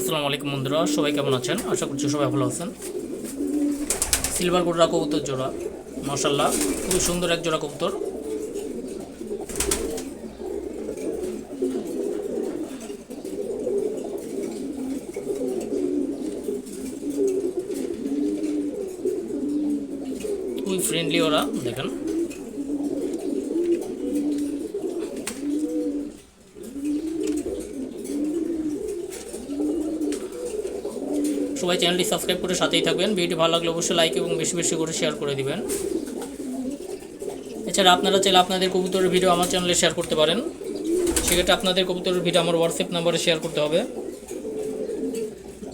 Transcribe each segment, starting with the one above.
আসসালামু আলাইকুম বন্ধুরা, সবাই কেমন আছেন? আশা করছি সবাই ভালো আছেন। সিলভার কোটরা কবুতর জোড়া মশাল্লাহ খুবই সুন্দর এক জোড়া কবুতর। খুবই ফ্রেন্ডলি ওরা, দেখেন। সবাই চ্যানেলটি সাবস্ক্রাইব করে সাথেই থাকবেন। ভিডিও ভালো লাগলে অবশ্যই লাইক এবং বেশি বেশি করে শেয়ার করে দিবেন। এছাড়া আপনারা চাইলে আপনাদের কবুতরের ভিডিও আমার চ্যানেলে শেয়ার করতে পারেন। সেক্ষেত্রে আপনাদের কবুতরের ভিডিও আমার হোয়াটসঅ্যাপ নাম্বারে শেয়ার করতে হবে।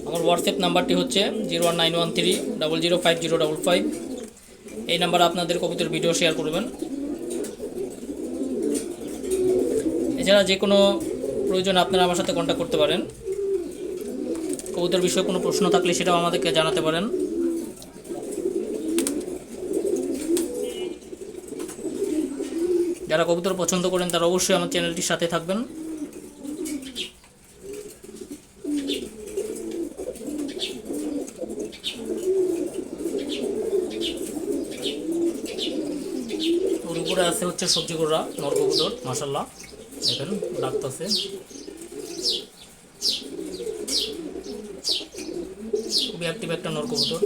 আমার হোয়াটসঅ্যাপ নাম্বারটি হচ্ছে zero one nine one three double zero five zero double five এই নাম্বারে আপনাদের কবুতর ভিডিও শেয়ার করবেন। এছাড়া যে কোনো প্রয়োজনে আপনারা আমার সাথে কন্ট্যাক্ট করতে পারেন। কবুতর বিষয়ে কোনো প্রশ্ন থাকলে সেটাও আমাদেরকে জানাতে পারেন। যারা কবুতর পছন্দ করেন তারা অবশ্যই আমার চ্যানেলটির সাথে থাকবেন। আছে হচ্ছে সবজি গোড়া, নর কবুতর মাসাল্লাহ দেখেন ডাকতেছে খুবই অ্যাক্টিভ একটা নর কবুতর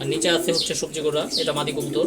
আর নিচে আছে হচ্ছে সবজি গোড়া এটা মাদি কবুতর।